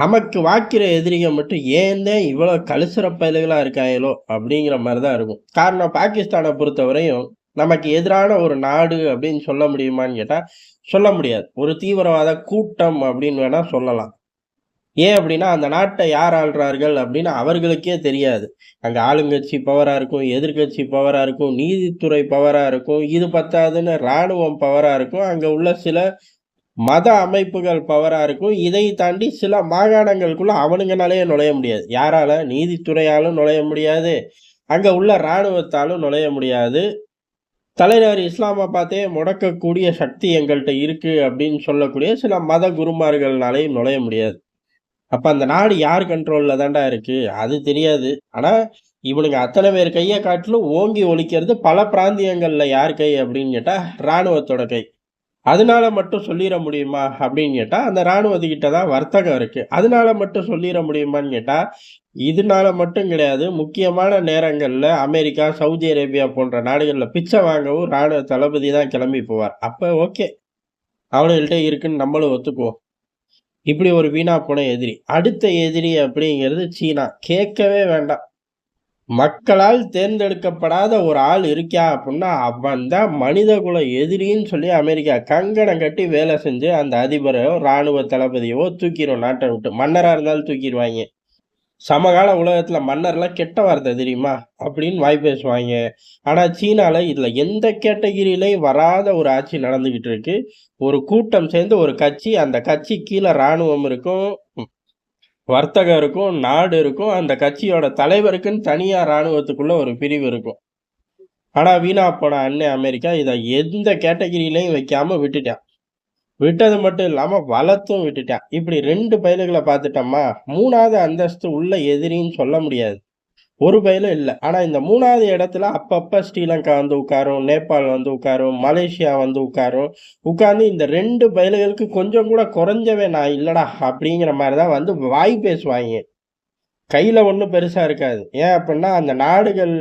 நமக்கு வாக்கிற எதிரிங்க மட்டும் ஏன் தான் இவ்வளோ கழுசுற பயலுகளாக இருக்காங்களோ அப்படிங்கிற மாதிரி தான் இருக்கும். காரணம் பாகிஸ்தானை பொறுத்தவரையும் நமக்கு எதிரான ஒரு நாடு அப்படின்னு சொல்ல முடியுமான்னு கேட்டால் சொல்ல முடியாது. ஒரு தீவிரவாத கூட்டம் அப்படின்னு வேணால் சொல்லலாம். ஏன் அப்படின்னா அந்த நாட்டை யார் ஆள்றார்கள் அப்படின்னு அவர்களுக்கே தெரியாது. அங்கே ஆளுங்கட்சி பவராக இருக்கும் எதிர்கட்சி பவராக இருக்கும் நீதித்துறை பவராக இருக்கும் இது பத்தாதுன்னு இராணுவம் பவராக இருக்கும். அங்கே உள்ள சில மத அமைப்புகள் பவராக இருக்கும். இதை தாண்டி சில மாகாணங்களுக்குள்ளே அவனுங்கனாலேயே நுழைய முடியாது. யாரால? நீதித்துறையாலும் நுழைய முடியாது. அங்கே உள்ள இராணுவத்தாலும் நுழைய முடியாது. தலைநகர் இஸ்லாமாபாத்தே முடக்கக்கூடிய சக்தி எங்கள்கிட்ட இருக்குது அப்படின்னு சொல்லக்கூடிய சில மத குருமார்கள்னாலையும் நுழைய முடியாது. அப்போ அந்த நாடு யார் கண்ட்ரோலில் தாண்டா இருக்குது அது தெரியாது. ஆனால் இவனுங்க அத்தனை பேர் கையை காட்டிலும் ஓங்கி ஒழிக்கிறது பல பிராந்தியங்களில் யார் கை அப்படின்னு கேட்டால் இராணுவத்தோட கை. அதனால மட்டும் சொல்லிட முடியுமா? அப்படின்னு கேட்டால் அந்த இராணுவத்துக்கிட்ட தான் வர்த்தகம் இருக்குது அதனால மட்டும் சொல்லிட முடியுமான்னு கேட்டால் இதனால மட்டும் கிடையாது. முக்கியமான நேரங்களில் அமெரிக்கா சவுதி அரேபியா போன்ற நாடுகளில் பிச்சை வாங்கவும் இராணுவ தளபதி தான் கிளம்பி போவார். அப்போ ஓகே. அவனுங்கள்ட்ட இருக்குன்னு நம்மளும் ஒத்துக்குவோம். இப்படி ஒரு வீணா போன எதிரி. அடுத்த எதிரி அப்படிங்கிறது சீனா. கேட்கவே வேண்டாம். மக்களால் தேர்ந்தெடுக்கப்படாத ஒரு ஆள் இருக்கியா அப்படின்னா அவன் தான் மனிதகுல எதிரின்னு சொல்லி அமெரிக்கா கங்கணம் கட்டி வேலை செஞ்சு அந்த அதிபரையோ இராணுவ தளபதியோ தூக்கிடும் நாட்டை விட்டு. மன்னராக இருந்தாலும் தூக்கிடுவாங்க சமகால உலகத்தில் மன்னர்லாம் கெட்ட வார்த்தை தெரியுமா? அப்படின்னு வாய் பேசுவாங்க ஆனால் சீனாவில் இதில் எந்த கேட்டகிரிலையும் வராத ஒரு ஆட்சி நடந்துக்கிட்டு இருக்கு. ஒரு கூட்டம் சேர்ந்து ஒரு கட்சி அந்த கட்சி கீழே இராணுவம் இருக்கும். வர்த்தகம் இருக்கும் நாடு இருக்கும் அந்த கட்சியோட தலைவருக்குன்னு தனியாக இராணுவத்துக்குள்ள ஒரு பிரிவு இருக்கும். ஆனால் வீணா போன அண்ணன் அமெரிக்கா இதை எந்த கேட்டகிரிலையும் வைக்காமல் விட்டுட்டான். விட்டது மட்டும் இல்லாமல் வளர்த்தும் விட்டுட்டான். இப்படி ரெண்டு பயிர்களை பார்த்துட்டோமா மூணாவது அந்தஸ்து உள்ள எதிரின்னு சொல்ல முடியாது. ஒரு பயிலும் இல்லை. ஆனால் இந்த மூணாவது இடத்துல அப்பப்போ ஸ்ரீலங்கா வந்து உட்காரும் நேபாள் வந்து உட்காரும் மலேசியா வந்து உட்காரும். உட்கார்ந்து இந்த ரெண்டு பயல்களுக்கு கொஞ்சம் கூட குறைஞ்சவே நான் இல்லைடா அப்படிங்கிற மாதிரி தான் வந்து வாய் பேசுவாங்க. கையில் ஒன்றும் பெருசாக இருக்காது. ஏன் அப்படின்னா அந்த நாடுகள்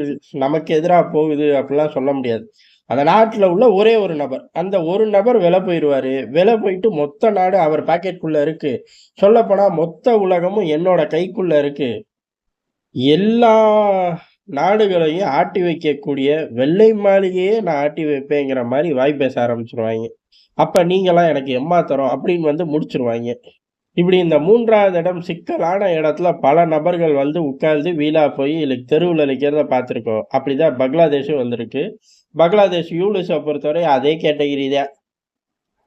நமக்கு எதிராக போகுது அப்படிலாம் சொல்ல முடியாது. அந்த நாட்டில் உள்ள ஒரே ஒரு நபர். அந்த ஒரு நபர் விலை போயிடுவார். விலை போயிட்டு மொத்த நாடு அவர் பாக்கெட்டுக்குள்ள இருக்குது சொல்லப்போனால் மொத்த உலகமும் என்னோட கைக்குள்ளே இருக்குது எல்லா நாடுகளையும் ஆட்டி வைக்கக்கூடிய வெள்ளை மாளிகையே நான் ஆட்டி வைப்பேங்கிற மாதிரி வாய் பேச ஆரம்பிச்சிருவாங்க. அப்போ நீங்களாம் எனக்கு எம்மாத்தரம் அப்படின்னு வந்து முடிச்சிருவாங்க. இப்படி இந்த மூன்றாவது இடம் சிக்கலான இடத்துல பல நபர்கள் வந்து உட்கார்ந்து வீலா போய் இதுக்கு தெருவில் நிற்கிறத பார்த்துருக்கோம். அப்படிதான் பங்களாதேஷும் வந்திருக்கு. பங்களாதேஷ் யூனிஸை பொறுத்தவரை அதே கேட்டகிரி தான்.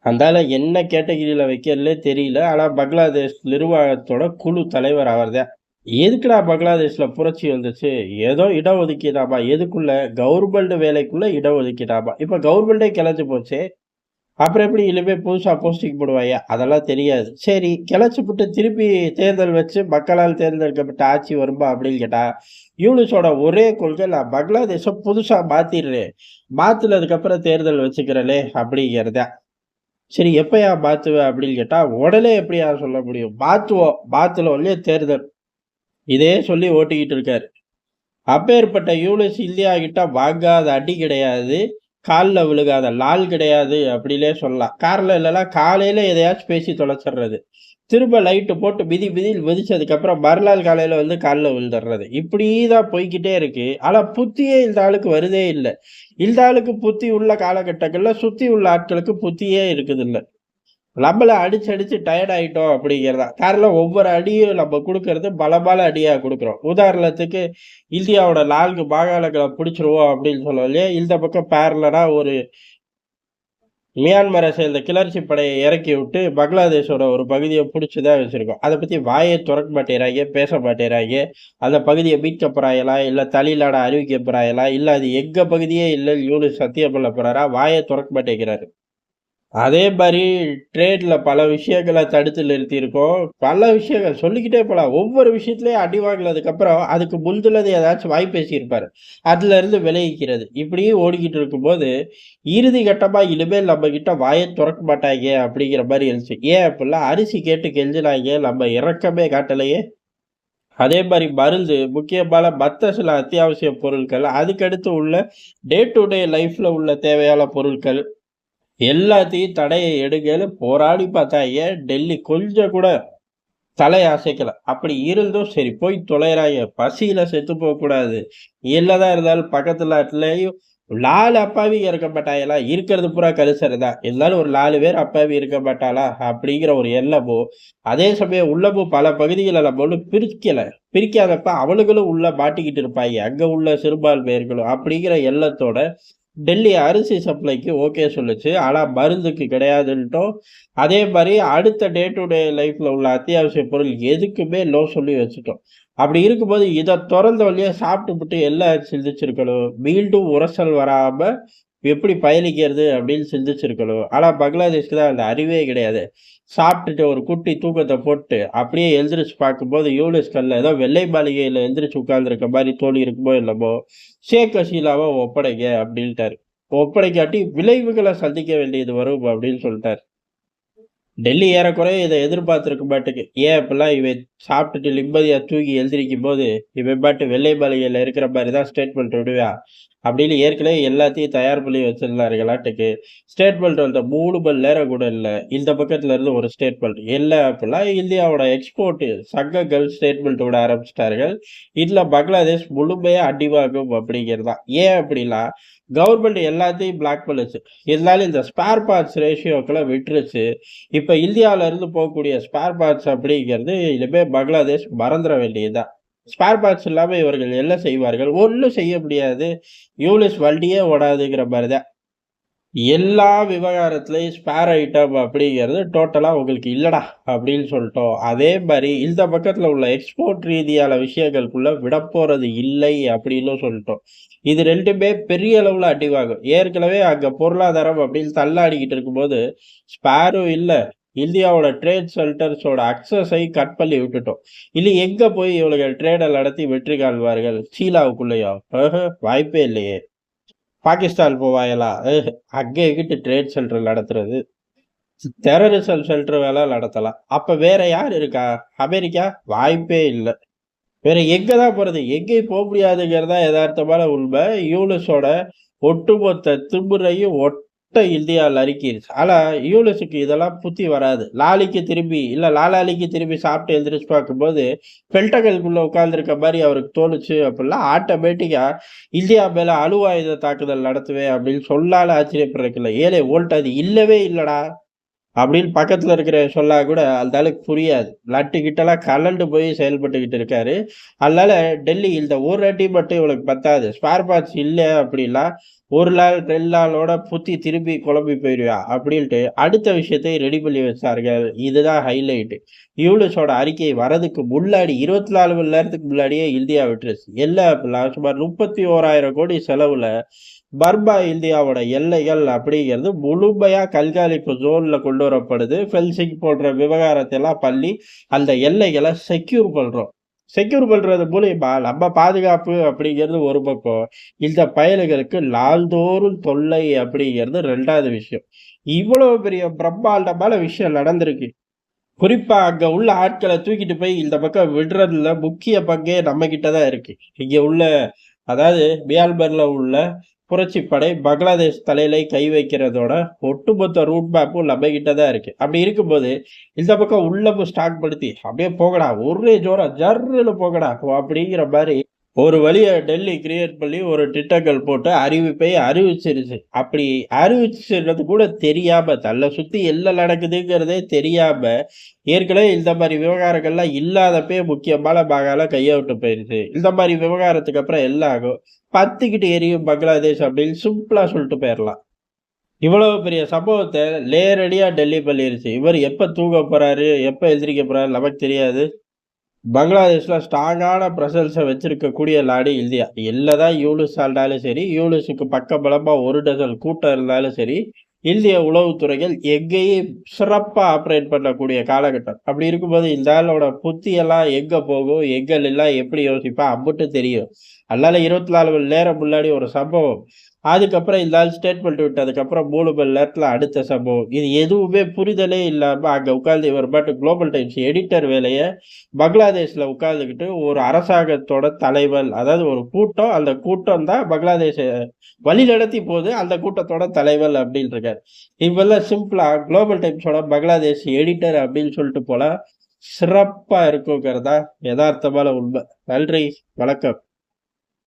அந்தால என்ன கேட்டகிரியில் வைக்கிறதுலே தெரியல. ஆனால் பங்களாதேஷ் நிர்வாகத்தோட குழு தலைவர் அவர் தான் எதுக்குடா பங்களாதேஷில் புரட்சி வந்துச்சு? ஏதோ இடஒதுக்கீடாபா எதுக்குள்ள? கவர்மெண்ட் வேலைக்குள்ளே இடஒதுக்கீடாபா இப்போ கவர்மெண்ட்டே கிளச்சி போச்சு. அப்புறம் எப்படி இனிமேல் புதுசாக போஸ்டிங் போடுவாயா? அதெல்லாம் தெரியாது. சரி கிளச்சி போட்டு திருப்பி தேர்தல் வச்சு மக்களால் தேர்ந்தெடுக்கப்பட்ட ஆட்சி வரும்பா அப்படின்னு கேட்டால் யூனிஸோட ஒரே கொள்கை நான் பங்களாதேஷை புதுசாக மாற்றிடுறேன் மாற்றினதுக்கப்புறம் தேர்தல் வச்சுக்கிறலே அப்படிங்கிறத. சரி எப்பயா மாற்றுவேன் அப்படின்னு கேட்டால் உடனே எப்படியா சொல்ல முடியும்? மாற்றுவோம் மாற்றுல ஒன்றே தேர்தல். இதே சொல்லி ஓட்டிக்கிட்டு இருக்காரு. அப்பேற்பட்ட யூனிஸ் இந்தியா கிட்ட வாங்காத அடி கிடையாது காலில் விழுகாத லால் கிடையாது அப்படிலே சொல்லலாம். காரில் இல்லைனா காலையில் எதையாச்சும் பேசி தொலைச்சிடுறது. திரும்ப லைட்டு போட்டு மிதி மிதி மிதிச்சதுக்கப்புறம் மறுநாள் காலையில் வந்து காலில் விழுந்துடுறது. இப்படி தான் போய்கிட்டே இருக்கு. ஆனால் புத்தியே இந்த ஆளுக்கு வருதே இல்லை. இந்த ஆளுக்கு புத்தி உள்ள காலகட்டங்களில் சுற்றி உள்ள ஆட்களுக்கு புத்தியே இருக்குது இல்லை நம்மளை அடிச்சு அடிச்சு டயர்ட் ஆகிட்டோம் அப்படிங்கிறதா. காரணம் ஒவ்வொரு அடியும் நம்ம கொடுக்கறது பலபால அடியாக கொடுக்குறோம். உதாரணத்துக்கு இந்தியாவோட நான்கு மாகாணங்களை பிடிச்சிருவோம் அப்படின்னு சொல்லலையே இந்த பக்கம் பேரலரா ஒரு மியான்மரை சேர்ந்த கிளர்ச்சி படையை இறக்கி விட்டு பங்களாதேஷோட ஒரு பகுதியை பிடிச்சிதான் வச்சுருக்கோம். அதை பற்றி வாயை துறக்க மாட்டேறாங்க பேச மாட்டேறாங்க. அந்த பகுதியை மீட்க போறாங்களா இல்லை தலிலாட அறிவிக்க போறாங்களா இல்லை அது எங்கள் பகுதியே இல்லை யூனிஸ் சத்தியம் பண்ண போகிறாரா வாயை துறக்க மாட்டேங்கிறாரு. அதே மாதிரி ட்ரேட்ல பல விஷயங்களை தடுத்து நிறுத்தியிருக்கோம். பல விஷயங்கள் சொல்லிக்கிட்டே போகலாம் ஒவ்வொரு விஷயத்துலையும் அடி வாங்கினதுக்கப்புறம் அதுக்கு முந்துலது ஏதாச்சும் வாய் பேசியிருப்பாரு. அதுல இருந்து விளைவிக்கிறது இப்படியே ஓடிக்கிட்டு இருக்கும்போது இறுதி கட்டமாக இனிமேல் நம்ம கிட்ட வாயை துறக்க மாட்டாங்க அப்படிங்கிற மாதிரி இருந்துச்சு. ஏன் அப்படிலாம் அரிசி கேட்டு கெஞ்சினாங்க. நம்ம இறக்கமே காட்டலையே. அதே மாதிரி மருந்து முக்கியமான மற்ற சில அத்தியாவசிய பொருட்கள் அதுக்கடுத்து உள்ள டே டு டே லைஃப்ல உள்ள தேவையான பொருட்கள் எல்லாத்தையும் தடையை எடுக்கல போராடி பார்த்தா ஏன் டெல்லி கொஞ்சம் கூட தலை அசைக்கல. அப்படி இருந்தும் சரி போய் தொலைறாய பசியில செத்து போகக்கூடாது. என்னதான் இருந்தாலும் பக்கத்துல இடத்துலயும் 4 அப்பாவி இருக்க மாட்டாயலா இருக்கிறது பூரா கரிசர் தான். இருந்தாலும் ஒரு நாலு பேர் அப்பாவி இருக்க மாட்டாளா? அப்படிங்கிற ஒரு எண்ணமோ அதே சமயம் உள்ளமும் பல பகுதிகள நம்ம பிரிக்கலை பிரிக்கல. பிரிக்காதப்ப அவனுங்களும் உள்ள மாட்டிக்கிட்டு இருப்பாய்ங்க. அங்கே உள்ள சிறுபான்மையர்களும் அப்படிங்கிற எண்ணத்தோட டெல்லி அரிசி சப்ளைக்கு ஓகே சொல்லுச்சு. ஆனால் மருந்துக்கு கிடையாதுன்ட்டோம். அதே மாதிரி அடுத்த டே டு டே லைஃப்பில் உள்ள அத்தியாவசிய பொருள் எதுக்குமே லோ சொல்லி வச்சுட்டோம். அப்படி இருக்கும்போது இதை திறந்த வழியாக சாப்பிட்டு விட்டு எல்லாம் சிந்திச்சிருக்கணும். மீண்டும் உரசல் வராமல் எப்படி பயணிக்கிறது அப்படின்னு சிந்திச்சிருக்கணும். ஆனால் பங்களாதேஷ்க்கு தான் அந்த அறிவே கிடையாது. சாப்பிட்டுட்டு ஒரு குட்டி தூக்கத்தை போட்டு அப்படியே எழுந்திரிச்சு பார்க்கும்போது யூனிஸ்கல்ல ஏதோ வெள்ளை மாளிகையில் எந்திரிச்சு உட்கார்ந்திருக்க மாதிரி தோணி இருக்குமோ இல்லமோ ஷேக் ஹசீலாவை ஒப்படைங்க அப்படின்ட்டாரு. ஒப்படைக்காட்டி விளைவுகளை சந்திக்க வேண்டியது வரும் அப்படின்னு சொல்லிட்டார் டெல்லி ஏறக்குறைய இதை எதிர்பார்த்துருக்க மாட்டுக்கு. ஏன் இப்படிலாம் இவன் சாப்பிட்டுட்டு நிம்மதியா தூங்கி எழுந்திரிக்கும்போது, இவன் பாட்டு வெள்ளை மாளிகையில் இருக்கிற மாதிரி தான் ஸ்டேட்மெண்ட் விடுவா அப்படின்னு ஏற்கனவே எல்லாத்தையும் தயார் பண்ணி வச்சிருந்தார்களாட்டுக்கு. ஸ்டேட்மெண்ட் வந்த 3 மணி நேரம் கூட இல்லை இந்த பக்கத்துல இருந்து ஒரு ஸ்டேட் பெல்ட் இல்லை அப்படின்னா இந்தியாவோட எக்ஸ்போர்ட் சங்கங்கள் ஸ்டேட்மெண்ட் விட ஆரம்பிச்சிட்டார்கள் இதில் பங்களாதேஷ் முழுமையாக அடிவாகும் அப்படிங்கிறது தான். ஏன் அப்படின்னா, கவர்மெண்ட் எல்லாத்தையும் பிளாக் பண்ணுச்சு. இருந்தாலும் இந்த ஸ்பேர் பார்ட்ஸ் ரேஷியோக்கெல்லாம் விட்டுருச்சு. இப்போ இந்தியாவிலேருந்து போகக்கூடிய ஸ்பேர் பார்ட்ஸ் அப்படிங்கிறது இனிமேல் பங்களாதேஷ் மறந்துட வேண்டியது தான். ஸ்பேர் பார்ட்ஸ் இல்லாமல் இவர்கள் என்ன செய்வார்கள்? ஒன்றும் செய்ய முடியாது. யூனிஸ் வண்டியே ஓடாதுங்கிற மாதிரி தான். எல்லா விவகாரத்துலையும் ஸ்பேர் ஐட்டம் அப்படிங்கிறது டோட்டலாக உங்களுக்கு இல்லைடா அப்படின்னு சொல்லிட்டோம் அதே மாதிரி இந்த பக்கத்தில் உள்ள எக்ஸ்போர்ட் ரீதியான விஷயங்களுக்குள்ள போகிறது இல்லை அப்படின்னும் சொல்லிட்டோம் இது ரெண்டுமே பெரிய அளவில் அடிவாகும் ஏற்கனவே அங்கே பொருளாதாரம் அப்படின்னு தள்ளாடிக்கிட்டு இருக்கும்போது, ஸ்பேரும் இல்லை இந்தியாவோட ட்ரேட் செல்டர்ஸோட அக்சஸை கட் பண்ணி விட்டுட்டோம். இல்லை எங்கே போய் இவர்கள் ட்ரேடை நடத்தி வெற்றி காண்பார்கள்? சீலாவுக்குள்ளேயோ வாய்ப்பே இல்லையே. பாகிஸ்தான் போவாயலா அங்கே அங்க ட்ரேட் சென்டர் நடத்துறது? டெரரிசம் சென்டர் வேலை நடத்தலாம். அப்போ வேற யார் இருக்கா? அமெரிக்கா? வாய்ப்பே இல்லை வேற எங்கே தான் போகிறது எங்கேயும் போக முடியாதுங்கிறதா யதார்த்தமான எதார்த்தமான உண்மை. யூனிஸோட ஒட்டுமொத்த திமிரையும் ஒட்ட இந்தியாவில் நறுக்கிருச்சு. ஆனால் யூனிஸுக்கு இதெல்லாம் புத்தி வராது. லாலிக்கு திரும்பி இல்லை லாலாலிக்கு திரும்பி சாப்பிட்டு எழுந்திரிச்சு பார்க்கும்போது, பென்டகனுக்குள்ள உட்காந்துருக்க மாதிரி அவருக்கு தோணுச்சு அப்படின்னா, ஆட்டோமேட்டிக்காக இந்தியா மேலே அணு தாக்குதல் நடத்துவேன் அப்படின்னு சொல்லால ஆச்சரியப்படுறதுக்கு இல்லை ஏழை உன்ட்ட அது இல்லவே இல்லைடா அப்படின்னு பக்கத்தில் இருக்கிற சொல்லா கூட அந்த ஆளுக்கு புரியாது. நட்டு கிட்டலாம் கலண்டு போய் செயல்பட்டுக்கிட்டு இருக்காரு. அதனால டெல்லி இந்த ஒரு அடி மட்டும் இவளுக்கு பத்தாது. ஸ்பேர் பார்ட்ஸ் இல்லை அப்படின்னா, ஒரு நாள் ரெண்டு நாளோட புத்தி திரும்பி குழம்பி போயிடுவா அப்படின்ட்டு அடுத்த விஷயத்தை ரெடி பண்ணி வச்சார்கள். இதுதான் ஹைலைட்டு யூனிஸோட அறிக்கை வரதுக்கு முன்னாடி 24 மணி நேரத்துக்கு முன்னாடியே இந்தியா விட்டுருச்சு. எல்லா சுமார் சுமார் 31,000 கோடி செலவுல பர்மா இந்தியாவோட எல்லைகள் அப்படிங்கிறது முழுமையாக கண்காணிப்பு ஜோனில் கொண்டு வரப்படுது. ஃபென்சிங் போன்ற விவகாரத்தை எல்லாம் பண்ணி அந்த எல்லைகளை செக்யூர் பண்ணுறோம் செக்யூர் பண்ணுறது மூலியமா நம்ம பாதுகாப்பு அப்படிங்கிறது ஒரு பக்கம். இந்த பயலுகளுக்கு நாள்தோறும் தொல்லை அப்படிங்கிறது ரெண்டாவது விஷயம். இவ்வளவு பெரிய பிரம்மாண்டமான விஷயம் நடந்திருக்கு. குறிப்பா அங்க உள்ள ஆட்களை தூக்கிட்டு போய் இந்த பக்கம் விடுறதுல முக்கிய பங்கே நம்ம கிட்ட தான் இருக்கு. இங்க உள்ள அதாவது மியான்மர்ல உள்ள புரட்சிப்படை பங்களாதேஷ் தலையில கை வைக்கிறதோட ஒட்டுமொத்த ரூட் மேப்பும் நம்ம கிட்ட தான் இருக்கு. அப்படி இருக்கும்போது, இந்த பக்கம் உள்ள ஸ்டாக் படுத்தி அப்படியே போகடா ஒரே ஜோரா ஜர்ருன்னு போகடா அப்படிங்கிற மாதிரி ஒரு வழியை டெல்லி கிரியேட் பண்ணி ஒரு திட்டங்கள் போட்டு அறிவிப்பை அறிவிச்சிருச்சு. அப்படி அறிவிச்சது கூட தெரியாம தள்ள சுத்தி எல்லாம் நடக்குதுங்கிறதே தெரியாம, ஏற்கனவே இந்த மாதிரி விவகாரங்கள்லாம் இல்லாதப்பயே முக்கியமான பாகால கையவிட்டு போயிருச்சு. இந்த மாதிரி விவகாரத்துக்கு அப்புறம் என்ன ஆகும்? எரியும் பங்களாதேஷ் அப்படின்னு சிம்பிளா சொல்லிட்டு போயிடலாம் இவ்வளவு பெரிய சம்பவத்தை நேரடியாக டெல்லி பண்ணிருச்சு. இவர் எப்போ தூங்க போறாரு? எப்போ எந்திரிக்க போறாரு? நமக்கு தெரியாது. பங்களாதேஷில் ஸ்ட்ராங்கான பிரசன்ஸ வச்சுருக்கக்கூடிய நாடு இந்தியா. தான் யூனிஸ் ஆண்டாலும் சரி, யூலிஸுக்கு பக்க பலமாக ஒரு டசன் கூட்டம் இருந்தாலும் சரி, இந்திய உளவுத்துறைகள் எங்கேயும் சிறப்பாக ஆப்ரேட் பண்ணக்கூடிய காலகட்டம். அப்படி இருக்கும்போது இந்த ஆளோட புத்தியெல்லாம் எங்கே போகும்? எங்கள் எல்லாம் எப்படி யோசிப்பா அம்புட்டும் தெரியும். அதனால 24 மணி நேரம் முன்னாடி ஒரு சம்பவம். அதுக்கப்புறம் இந்த ஸ்டேட் ஸ்டேட்மெண்ட் விட்டதுக்கப்புறம் மூணு மணி நேரத்தில் அடுத்த சம்பவம். இது எதுவுமே புரிதலே இல்லாமல் அங்கே உட்கார்ந்து இவர் பாட்டு குளோபல் டைம்ஸ் எடிட்டர் வேலையை பங்களாதேஷில் உட்காந்துக்கிட்டு ஒரு அரசாங்கத்தோட தலைவன், அதாவது ஒரு கூட்டம். அந்த கூட்டம் தான் பங்களாதேஷ வழிநடத்தி போகுது. அந்த கூட்டத்தோட தலைவன் அப்படின்னு இவெல்லாம் சிம்பிளாக குளோபல் டைம்ஸோட பங்களாதேஷ் எடிட்டர் அப்படின்னு சொல்லிட்டு போல சிறப்பாக இருக்குங்கிறதா யதார்த்தமான எதார்த்தமான உண்மை. நன்றி, வணக்கம்.